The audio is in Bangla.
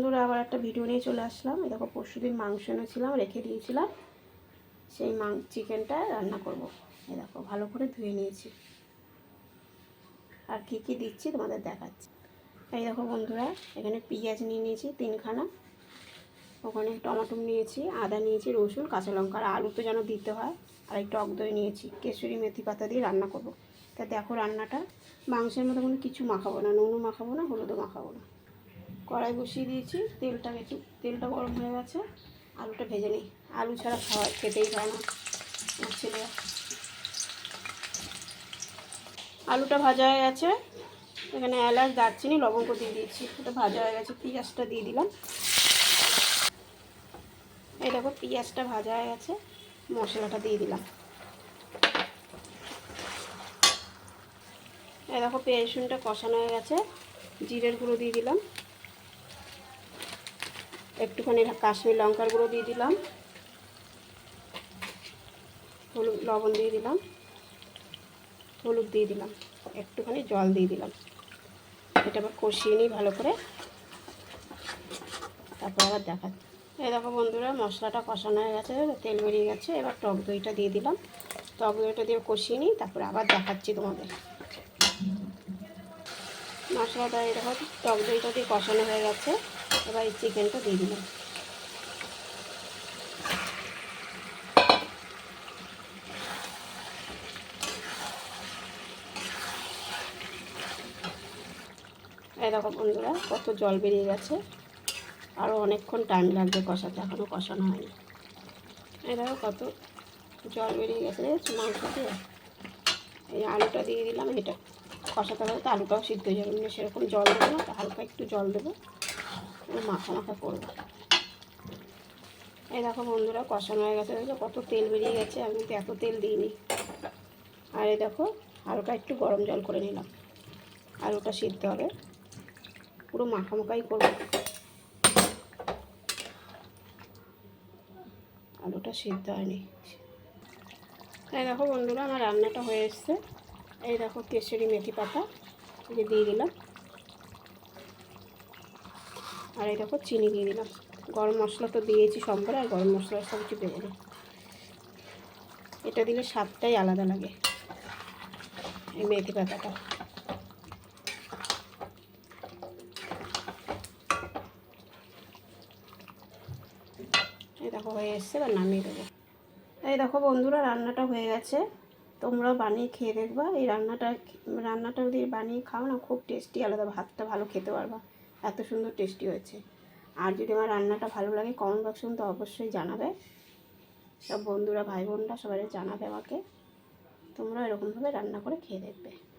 বন্ধুরা, আবার একটা ভিডিও নিয়ে চলে আসলাম। এই দেখো, পরশু দিন মাংস এনেছিলাম, রেখে দিয়েছিলাম। সেই মাং, চিকেনটা রান্না করব। এই দেখো, ভালো করে ধুয়ে নিয়েছি। আর কী কী দিচ্ছি তোমাদের দেখাচ্ছি। এই দেখো বন্ধুরা, এখানে পেঁয়াজ নিয়ে নিয়েছি তিনখানা। ওখানে টমেটো নিয়েছি, আদা নিয়েছি, রসুন, কাঁচা লঙ্কা, আর আলু তো যেন দিতে হয়। আর একটু টক দই নিয়েছি, কেশরি, মেথি পাতা দিয়ে রান্না করব। তা দেখো রান্নাটা, মাংসের মধ্যে কোনো কিছু মাখাবো না, নুনও মাখাবো না, হলুদও মাখাবো না। কড়াই বসিয়ে দিয়েছি। তেলটা একটু, তেলটা গরম হয়ে গেছে। আলুটা ভেজে নিই। আলু ছাড়া খাওয়া খেতেই পারে না। আলুটা ভাজা হয়ে গেছে। এখানে এলাচ, দারচিনি, লবঙ্গ দিয়ে দিয়েছি। ওটা ভাজা হয়ে গেছে। পেঁয়াজটা দিয়ে দিলাম। এই দেখো, পেঁয়াজটা ভাজা হয়ে গেছে। মশলাটা দিয়ে দিলাম। এই দেখো, পেঁয়াজ রসুনটা কষানো হয়ে গেছে। জিরের গুঁড়ো দিয়ে দিলাম। একটুখানি কাশ্মীর লঙ্কার গুঁড়ো দিয়ে দিলাম। হলুদ, লবণ দিয়ে দিলাম। হলুদ দিয়ে দিলাম। একটুখানি জল দিয়ে দিলাম। এটা আবার কষিয়ে নিই ভালো করে। তারপর আবার দেখা এই দেখো বন্ধুরা, মশলাটা কষানো হয়ে গেছে, তেল বেরিয়ে গেছে। এবার টক দইটা দিয়ে দিলাম। টক দইটা দিয়ে কষিয়ে নিই, তারপরে আবার দেখাচ্ছি তোমাদের। মশলাটা দেখো, টক দইটা দিয়ে কষানো হয়ে গেছে। এবার এই চিকেনটা দিয়ে দিলাম। এরকম বন্ধুরা, কত জল বেরিয়ে গেছে। আরও অনেকক্ষণ টাইম লাগবে কষাতে এখনও কষানো হয়নি। দেখো কত জল বেরিয়ে গেছে দেখেছ মাংস দিয়ে। এই আলুটা দিয়ে দিলাম, এটা কষাতে হবে, তো আলুটাও সিদ্ধ হয়ে যাবে। মানে সেরকম জল দেবো না হালকা একটু জল দেবো। মাখা মাখা করব এই দেখো বন্ধুরা, কষানো হয়ে গেছে। দেখো কত তেল বেরিয়ে গেছে, আমি তো এত তেল দিইনি। আর এই দেখো, হালকা একটু গরম জল করে নিলাম। আলুটা সিদ্ধ হবে। পুরো মাখা মাখাই করব আলুটা সিদ্ধ হয়নি। এই দেখো বন্ধুরা, আমার রান্নাটা হয়ে এসছে। এই দেখো কেশরি, মেথি পাতা যে দিয়ে দিলাম। আর এই দেখো চিনি দিয়ে দিলাম। গরম মশলা তো দিয়েছি সম্পরে আর গরম মশলা সব কিছু দিলাম এটা দিলে স্বাদটাই আলাদা লাগে, এই মেথি পাতাটা। এই দেখো হয়ে এসছে, এবার নামিয়ে দেবো। এই দেখো বন্ধুরা, রান্নাটা হয়ে গেছে। তোমরাও বানিয়ে খেয়ে দেখবা। এই রান্নাটা রান্নাটা যদি বানিয়ে খাও না, খুব টেস্টি আলাদা ভাতটা ভালো খেতে পারবা। এত সুন্দর টেস্টি হয়েছে। আর যদি আমার রান্নাটা ভালো লাগে কমেন্ট বক্সে তো অবশ্যই জানাবে। সব বন্ধুরা ভাই বোনরা সবাই জানাবে আমাকে। তোমরা এরকমভাবে রান্না করে খেয়ে দেখবে।